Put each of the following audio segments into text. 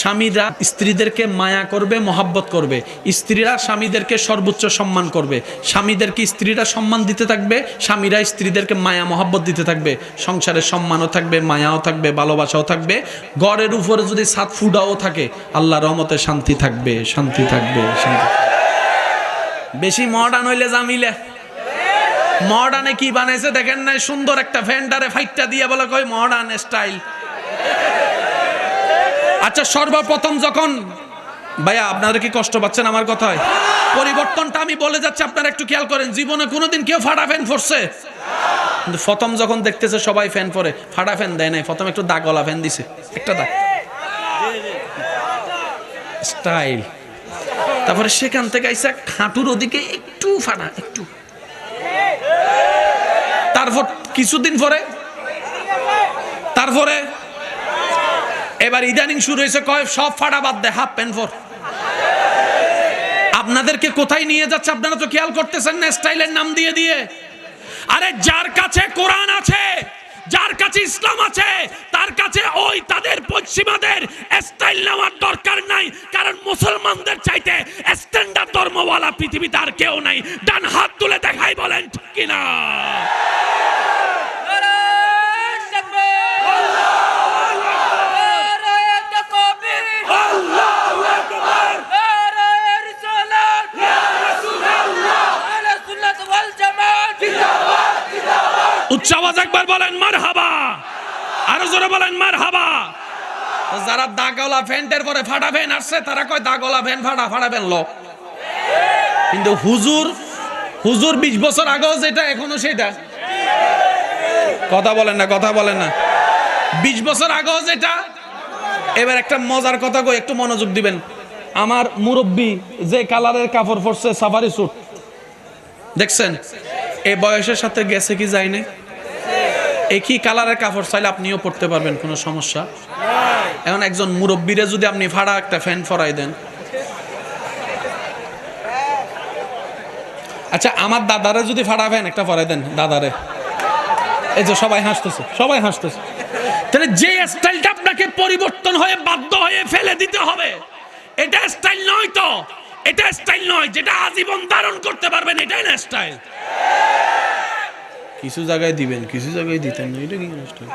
স্বামীরা স্ত্রীদেরকে মায়া করবে, মহাব্বত করবে। স্ত্রীরা স্বামীদেরকে সর্বোচ্চ সম্মান করবে। স্বামীদেরকে স্ত্রীরা সম্মান দিতে থাকবে, স্বামীরা স্ত্রীদেরকে মায়া, মহাব্বত দিতে থাকবে। সংসারের সম্মানও থাকবে, মায়াও থাকবে, ভালোবাসাও থাকবে। গড়ের উপরে যদি সাত ফুডাও থাকে, আল্লাহ রহমতে শান্তি থাকবে শান্তি থাকবে, শান্তি বেশি মডার্ন হইলে জামিলে। মডার্নে কি বানাইছে দেখেন নাই? সুন্দর একটা ফ্যান্ডারে ফাইটটা দিয়ে বলে কই মডার্ন স্টাইল আচ্ছা সর্বপ্রথম যখন ভাইয়া, আপনারা কি কষ্ট পাচ্ছেন আমার কথায়? পরিবর্তনটা আমি বলে যাচ্ছি, আপনারা একটু খেয়াল করেন, জীবনে কোনোদিন কেউ ফাটা ফ্যান পরছে কিন্তু প্রথম যখন দেখতেছে সবাই ফ্যান পরে ফাটা ফ্যান দেয় নাই, প্রথম একটু দাগলা ফ্যান দিছে, একটা দাগ। স্টাইল। তারপরে সেখান থেকে আইসা খাটুর ওদিকে একটু ফাটা, একটু। তারপর কিছুদিন পরে, তারপরে এবার ইদানিং শুরু হয়েছে, কয়, সব ফাটা বাদ দে হাফ প্যান্ট ফর আপনাদেরকে কোথায় নিয়ে যাচ্ছে, আপনারা তো খেয়াল করতেছেন না, স্টাইলের নাম দিয়ে দিয়ে। আরে যার কাছে কোরআন আছে, যার কাছে ইসলাম আছে, তার কাছে ওই তাদের পশ্চিমাদের স্টাইল নেওয়ার দরকার নাই, কারণ মুসলমানদের চাইতে স্ট্যান্ডার্ড ধর্মওয়ালা পৃথিবীতে আর কেউ নাই। ডান হাত তুলে দেখাই বলেন, ঠিক কিনা? উচ্চ আওয়াজ একবার বলেন মার হাবা আরও জোরে বলেন মার হাবা যারা দাগলা ফ্যান্টের পরে ফাটা ফ্যান আসছে, তারা কয় দাগলা ফ্যান ফাটা ফাটা ফ্যান লো। কিন্তু হুজুর হুজুর বিশ বছর আগেও যেটা, এখনও সেটা। কথা বলেন না, কথা বলেন না। বিশ বছর আগেও যেটা, এবার একটা মজার কথা কই, একটু মনোযোগ দিবেন। আমার মুরব্বী যে কালারের কাপড় পরছে, সাফারি স্যুট। দেখছেন? এই বয়সের সাথে গেছে কি যায়নি একই কালারের কাপড় চাইলে আপনিও পড়তে পারবেন, কোনো সমস্যা। এখন একজন মুরব্বীরে যদি আপনি ভাড়া একটা ফ্যান ফরাই দেন। আচ্ছা আমার দাদারে যদি ফাড়া ফ্যান একটা ফরাই দেন, দাদারে। এই যে সবাই হাসতেছে সবাই হাসতেছে। তাহলে যে স্টাইলটা আপনাকে পরিবর্তন হয়ে বাধ্য হয়ে ফেলে দিতে হবে, এটা স্টাইল নয় তো। এটা স্টাইল নয়, যেটা আজীবন ধারণ করতে পারবেন, এটাই না স্টাইল কিছু জায়গায় দিবেন, কিছু জায়গায় দিতেন না, এটা কি স্টাইল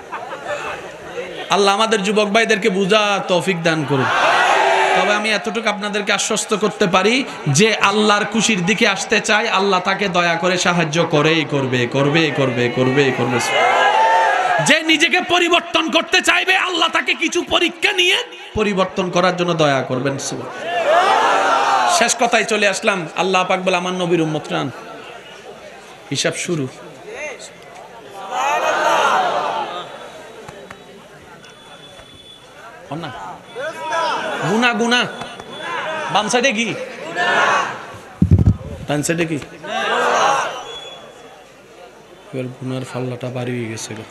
আল্লাহ আমাদের যুবক ভাইদেরকে বুঝা তৌফিক দান করুন তবে আমি এতটুকু আপনাদেরকে আশ্বস্ত করতে পারি যে আল্লাহর খুশির দিকে আসতে চাই, আল্লাহ তাকে দয়া করে সাহায্য করেই করবে করবে করবে করবে করবে। যে নিজেকে পরিবর্তন করতে চাইবে, আল্লাহ তাকে কিছু পরীক্ষা নিয়ে পরিবর্তন করার জন্য দয়া করবেন। শেষ কথায় চলে আসলাম। আল্লাহ পাক বলে, আমার নবীর উম্মত হিসাব শুরু। না গুনা গুনা বাম সাইডে কি ডান সাইডে কি এবার গুনার ফাল্লাটা বাড়ি হয়ে গেছে গো।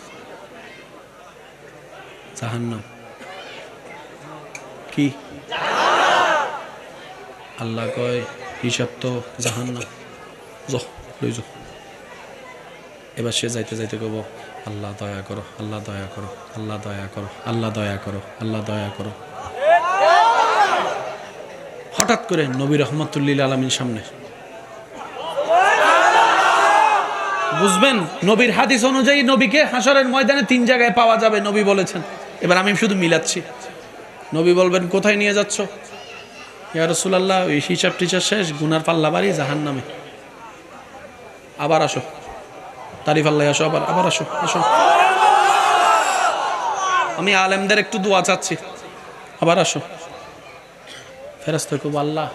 জাহান্নাম। কি? আল্লাহ কয়, হিসাব তো জাহান্নাম। যো, লই এবার সে যাইতে যাইতে কব আল্লাহ দয়া করো, আল্লাহ দয়া করো, আল্লাহ দয়া করো, আল্লাহ দয়া করো, আল্লাহ দয়া করো। হঠাৎ করে নবী রহমতুল্লিল আলমীর সামনে। বুঝবেন, নবীর হাদিস অনুযায়ী নবীকে হাসরের ময়দানে তিন জায়গায় পাওয়া যাবে, নবী বলেছেন। এবার আমি শুধু মিলাচ্ছি। নবী বলবেন, কোথায় নিয়ে যাচ্ছ? ইয়া রসুলাল্লাহ, ওই হিসাব টিচার শেষ, গুনার পাল্লা বাড়ি জাহান নামে আবার আসো। তারিফ আল্লাহ, আসো, আবার আবার আসো আসো। আমি আলেমদের একটু দোয়া চাচ্ছি। আবার আসো। ফেরাস্ত খুব আল্লাহ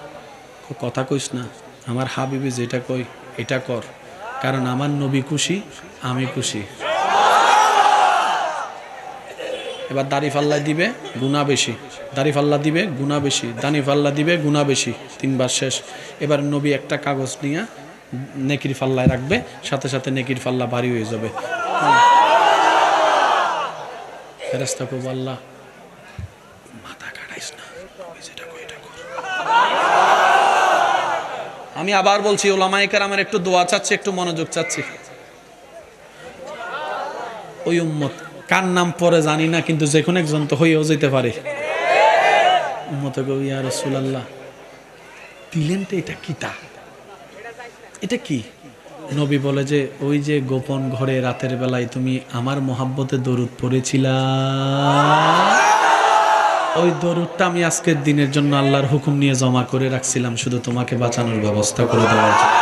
কথা কইস না, আমার হাবিবি যেটা কই এটা কর। কারণ আমার নবী খুশি, আমি খুশি। এবার দাড়ি ফাল্লা দিবে গুণা বেশি। দাড়ি ফাল্লা দিবে গুণা বেশি। দানি ফাল্লা দিবে গুণা বেশি। তিনবার শেষ। এবার নবী একটা কাগজ নিয়ে নেকির ফাল্লায় রাখবে, সাথে সাথে নেকির ফাল্লা ভারী হয়ে যাবে। আল্লাহ। আমি আবার বলছি ওলামাইকার আমার একটু দোয়া চাচ্ছি, একটু মনোযোগ চাচ্ছি। ওই উম্মত কার নাম পরে জানি না, কিন্তু যে কোনো একজন তো হইয়াও যেতে পারে। মতো গো ইয়া রসুলাল্লাহ দিলেন তো এটা কিতা এটা কি? নবী বলে যে, ওই যে গোপন ঘরে রাতের বেলায় তুমি আমার মোহাব্বতে দরুদ পড়েছিলা। ওই দরুদটা আমি আজকের দিনের জন্য আল্লাহর হুকুম নিয়ে জমা করে রাখছিলাম, শুধু তোমাকে বাঁচানোর ব্যবস্থা করে দেওয়ার জন্য।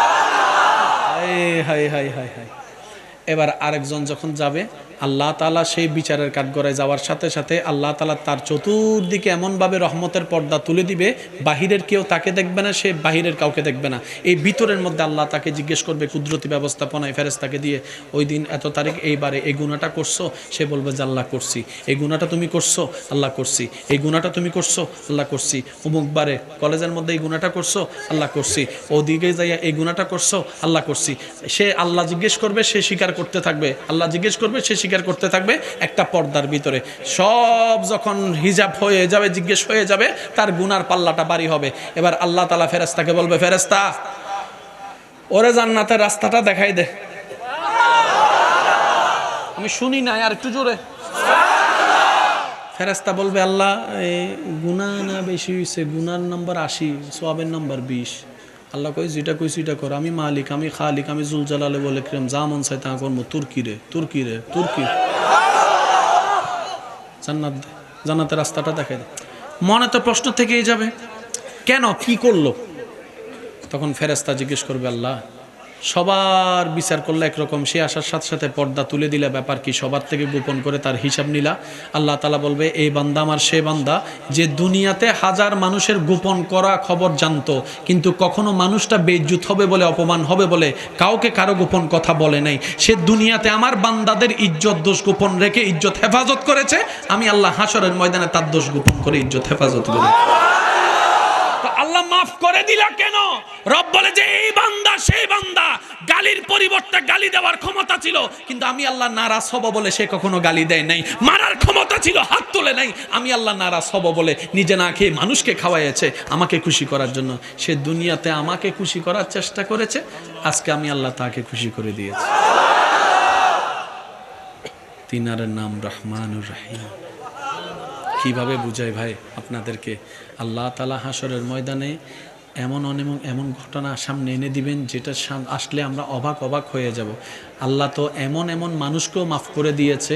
এবার আরেকজন যখন যাবে আল্লাহ তালা সেই বিচারের কাঠগড়ায় যাওয়ার সাথে সাথে আল্লাহ তালা তার চতুর্দিকে এমনভাবে রহমতের পর্দা তুলে দিবে, বাহিরের কেউ তাকে দেখবে না, সে বাহিরের কাউকে দেখবে না। এই ভিতরের মধ্যে আল্লাহ তাকে জিজ্ঞেস করবে কুদরতি ব্যবস্থাপনায় ফেরেস্তাকে দিয়ে, ওই দিন এত তারিখ এইবারে এই গুণাটা করছ? সে বলবে যে, আল্লাহ করছি। এই গুণাটা তুমি করছ? আল্লাহ করছি। এই গুণাটা তুমি করছ? আল্লাহ করছি। অমুক বারে কলেজের মধ্যে এই গুণাটা করছ? আল্লাহ করছি। ওদিকে যাইয়া এই গুণাটা করছ? আল্লাহ করছি। সে আল্লাহ জিজ্ঞেস করবে, সে স্বীকার করতে থাকবে। আল্লাহ জিজ্ঞেস করবে, সে স্বীকার করতে থাকবে একটা পর্দার ভিতরে। সব যখন হিজাব হয়ে যাবে, জিজ্ঞেস হয়ে যাবে, তার গুনার পাল্লাটা বাড়ি হবে। এবার আল্লাহ তালা ফেরেস্তাকে বলবে ফেরেস্তা ওরে জান্নাতের রাস্তাটা দেখাই দে। আমি শুনি নাই, আর একটু জোরে। ফেরেস্তা বলবে, আল্লাহ গুণা না বেশি হয়েছে গুনার নম্বর আশি, সোয়াবের নম্বর বিশ। আল্লাহ কই যেটা কই সেটা কর। আমি মালিক, আমি খালিক, আমি জুল জালালে বলে কিরম, যা মন চাই তা করব তুর্কি রে? তুর্কি রে? তুর্কি জান্নাত জান্নাতের রাস্তাটা দেখাই মনে তো প্রশ্ন থেকেই যাবে, কেন? কি করল? তখন ফেরেস্তা জিজ্ঞেস করবে, আল্লাহ সবার বিচার করলে একরকম। সে আসার সাথে সাথে পর্দা তুলে দিলে ব্যাপার কি? সবার থেকে গোপন করে তার হিসাব নিলা। আল্লাহ তালা বলবে এই বান্দা আমার, সে বান্দা, যে দুনিয়াতে হাজার মানুষের গোপন করা খবর জানতো, কিন্তু কখনো মানুষটা বেজ্জুত হবে বলে, অপমান হবে বলে কাউকে কারও গোপন কথা বলে নাই। সে দুনিয়াতে আমার বান্দাদের ইজ্জত দোষ গোপন রেখে ইজ্জত হেফাজত করেছে। আমি আল্লাহ হাসরের ময়দানে তার দোষ গোপন করে ইজ্জত হেফাজত করি। তো আল্লাহ মাফ করে দিলা কেন? রব বলে যে, এই বান্দা, সেই বান্দা। গালির পরিবর্তে গালি দেওয়ার ক্ষমতা ছিল, কিন্তু আমি আল্লাহ নারাজ হব বলে সে কখনো গালি দেয় নাই। মারার ক্ষমতা ছিল, হাত তুলে নাই। আমি আল্লাহ নারাজ হব বলে নিজে না খেয়ে মানুষকে খাওয়াইছে আমাকে খুশি করার জন্য। সে দুনিয়াতে আমাকে খুশি করার চেষ্টা করেছে, আজকে আমি আল্লাহ তাকে খুশি করে দিয়েছি। তিনার নাম রহমানুর রহিম। কীভাবে বুঝাই ভাই আপনাদেরকে? আল্লাহ তালা হাসরের ময়দানে এমন অনেক এমন ঘটনা সামনে এনে দিবেন, যেটা আসলে আমরা অবাক অবাক হয়ে যাব। আল্লাহ তো এমন এমন মানুষকেও মাফ করে দিয়েছে,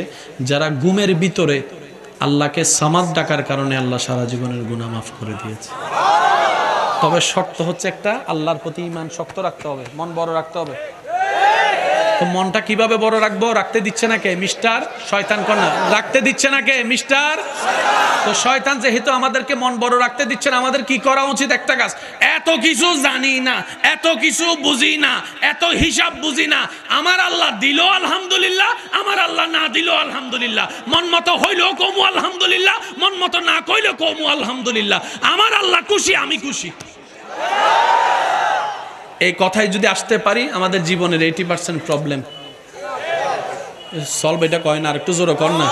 যারা গুমের ভিতরে আল্লাহকে সামাদ ডাকার কারণে আল্লাহ সারা জীবনের গুণা মাফ করে দিয়েছে। তবে শর্ত হচ্ছে একটা, আল্লাহর প্রতি ইমান শক্ত রাখতে হবে, মন বড় রাখতে হবে। তো মনটা কীভাবে বড় রাখব? রাখতে দিচ্ছে না কে? মিস্টার শয়তান কন্যা। রাখতে দিচ্ছে না কে? মিস্টার? তো শয়তান যেহেতু আমাদেরকে মন বড় রাখতে দিচ্ছে না, আমাদের কি করা উচিত একটা কাজ? এত কিছু জানি না, এত কিছু বুঝি না, এত হিসাব বুঝি না। আমার আল্লাহ দিল আলহামদুলিল্লাহ, আমার আল্লাহ না দিল আলহামদুলিল্লাহ। মন মতো হইলেও কমু আলহামদুলিল্লাহ, মন মতো না কইলেও কমু আলহামদুলিল্লাহ। আমার আল্লাহ খুশি, আমি খুশি। এই কথায় যদি আসতে পারি, আমাদের জীবনের এইটি পার্সেন্ট প্রবলেম সলভ এটা কয় না, আর একটু জোরে কর না।